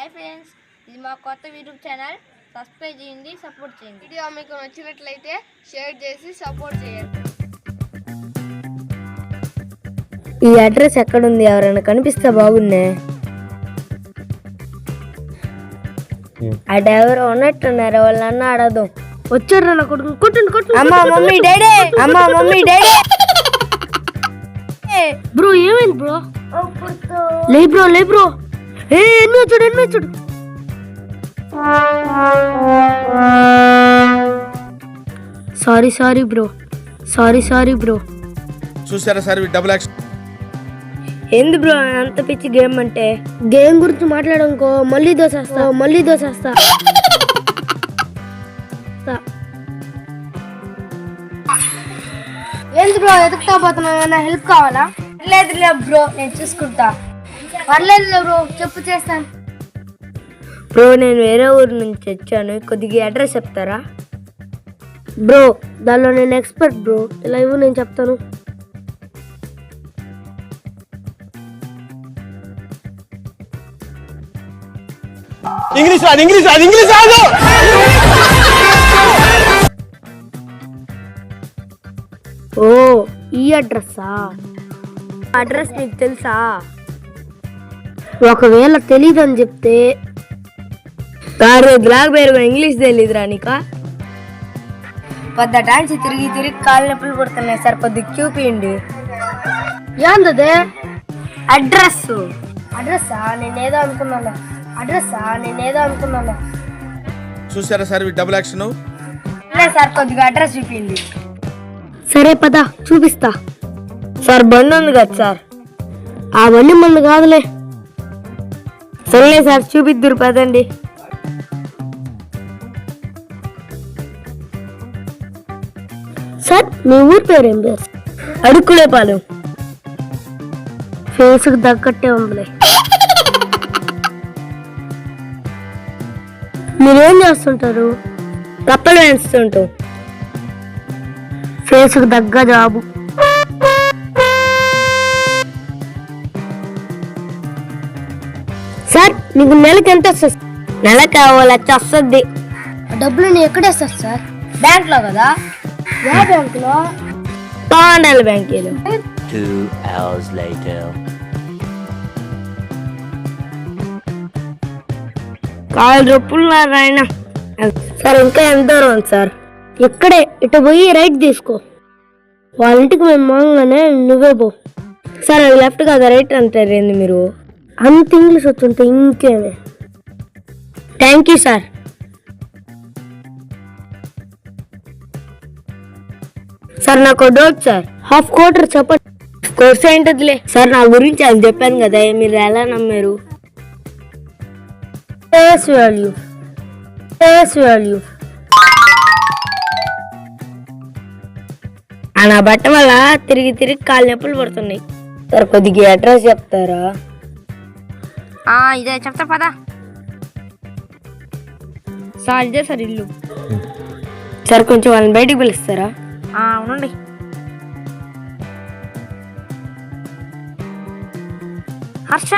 Hi friends ఇది మా కొత్త యూట్యూబ్ ఛానల్. సబ్స్క్రైబ్ చేయండి సపోర్ట్ చేయండి. వీడియో మీకు నచ్చినట్లయితే షేర్ చేసి సపోర్ట్ చేయండి. ఈ అడ్రస్ ఎక్కడుంది? ఎవరైనా కనిపిస్తే బాగున్నే అటు ఎవరో ఉన్నట్టున్నారు వాళ్ళన్న అడదు వచ్చారు నా కొడుకు. కొట్టండి కొట్టు అమ్మా మమ్మీ డాడీ. అమ్మా మమ్మీ డాడీ. బ్రో ఏమైంది బ్రో? లే బ్రో లే బ్రో. ఏ ఎన్ని వచ్చాడు ఎన్ని వచ్చాడు? Sorry sorry bro sorry sorry bro చూసారా సార్ డబుల్ యాక్షన్ ఏంది బ్రో అంత పిచ్చి గేమ్ అంటే? గేమ్ గురించి మాట్లాడనుకో మళ్ళీ దోసేస్తా మళ్ళీ దోసేస్తా. ఏంది బ్రో ఎదుగుతా పోతున్నా హెల్ప్ కావాలా? లేదు బ్రో నేను చూసుకుంటా. పర్లేదు బ్రో చెప్పు చేస్తాను. బ్రో నేను వేరే ఊరు నుంచి వచ్చాను. కొద్దిగా అడ్రస్ చెప్తారా? బ్రో దానిలో నేను ఎక్స్పర్ట్ బ్రో. ఇలా ఇవ్వు నేను చెప్తాను. ఇంగ్లీష్ రాదు ఇంగ్లీష్ రాదు ఇంగ్లీష్ రాదు! ఓ ఈ అడ్రస్సా? అడ్రస్ నీకు తెలుసా? ఒకవేళ తెలీదని చెప్తే బ్లాక్ పేరు ఇంగ్లీష్ తెలీదురా నీకా? పెద్ద డాన్స్ తిరిగి తిరిగి కాళ్ళు నొప్పులు పుడుతున్నాయి సార్ కొద్దిగా చూపియండి ఏందదే? అడ్రస్. అడ్రస్సా? నేనేదో అనుకున్నాను. అడ్రస్సా? నేనేదో అనుకున్నాను. చూసారా సార్ డబుల్ యాక్షన్ సార్ కొద్దిగా అడ్రస్ చూపించండి. సరే పద చూపిస్తా. సార్ బండి ఉంది కదా సార్. ఆ బండి మంది కాదులే. సరేలే సార్ చూపిద్దురు పదండి. సార్ మీ ఊరి పేరు ఏం పేరు? అడుక్కులే పాలు ఫేస్కి తగ్గట్టే ఉందిలే. మీరేం చేస్తుంటారు? కప్పలు వేస్తుంటాం. ఫేస్కి తగ్గ జాబు. మీకు నెలకి ఎంత వస్తుంది నెలకి ఓ లక్ష వస్తుంది. డబ్బులు నేను ఎక్కడ వేస్తారు సార్? బ్యాంక్లో కదా? ఏ బ్యాంక్లో పాండల్ బ్యాంకీలో. Two hours later. కాలు రొప్పులు ఆయన సార్ ఇంకా ఎంత దూరం ఉంది సార్? ఇక్కడే ఇటు పోయి రైట్ తీసుకో. వాళ్ళ ఇంటికి మేము మామూలుగానే నువ్వే పో. సార్ అది లెఫ్ట్ కాదా రైట్ అంటారు ఏంది మీరు? అంత ఇంగ్లీష్ వచ్చుంటే ఇంకేమే? థ్యాంక్ యూ సార్ సార్ నాకు డౌట్ సార్ హాఫ్ క్వార్టర్ చెప్పండి. కోర్స్ ఏంటదిలే? సార్ నా గురించి అది చెప్పాను కదా మీరు ఎలా నమ్మారు? ఫేస్ వాల్యూ ఫేస్ వాల్యూ ఆ నా బట్ట వల్ల తిరిగి తిరిగి కాళ్ళు నొప్పులు పడుతున్నాయి. సార్ కొద్దిగా అడ్రస్ చెప్తారా? ఆ, ఇదే చెప్తా పదా సార్ ఇదే సార్ ఇల్లు సార్ కొంచెం వాళ్ళని బయటికి పిలుస్తారా ఆ, ఉండండి హర్ష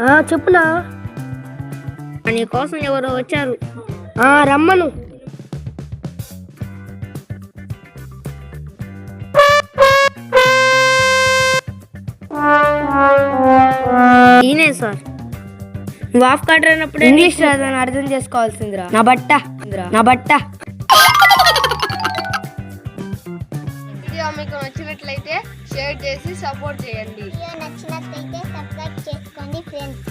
ఆ, చెప్పునా నీ కోసం ఎవరో వచ్చారు రమ్మను ఈయనే సార్. నువ్వు ఆఫ్ కటర్ అయినప్పుడు ఇంగ్లీష్ రాదని అర్థం చేసుకోవాల్సిందిరా. నా బట్ట. నా బట్ట. వీడియో మీకు నచ్చినట్లయితే షేర్ చేసి సపోర్ట్ చేయండి. నచ్చినట్లయితే సబ్స్క్రైబ్ చేసుకోండి ఫ్రెండ్స్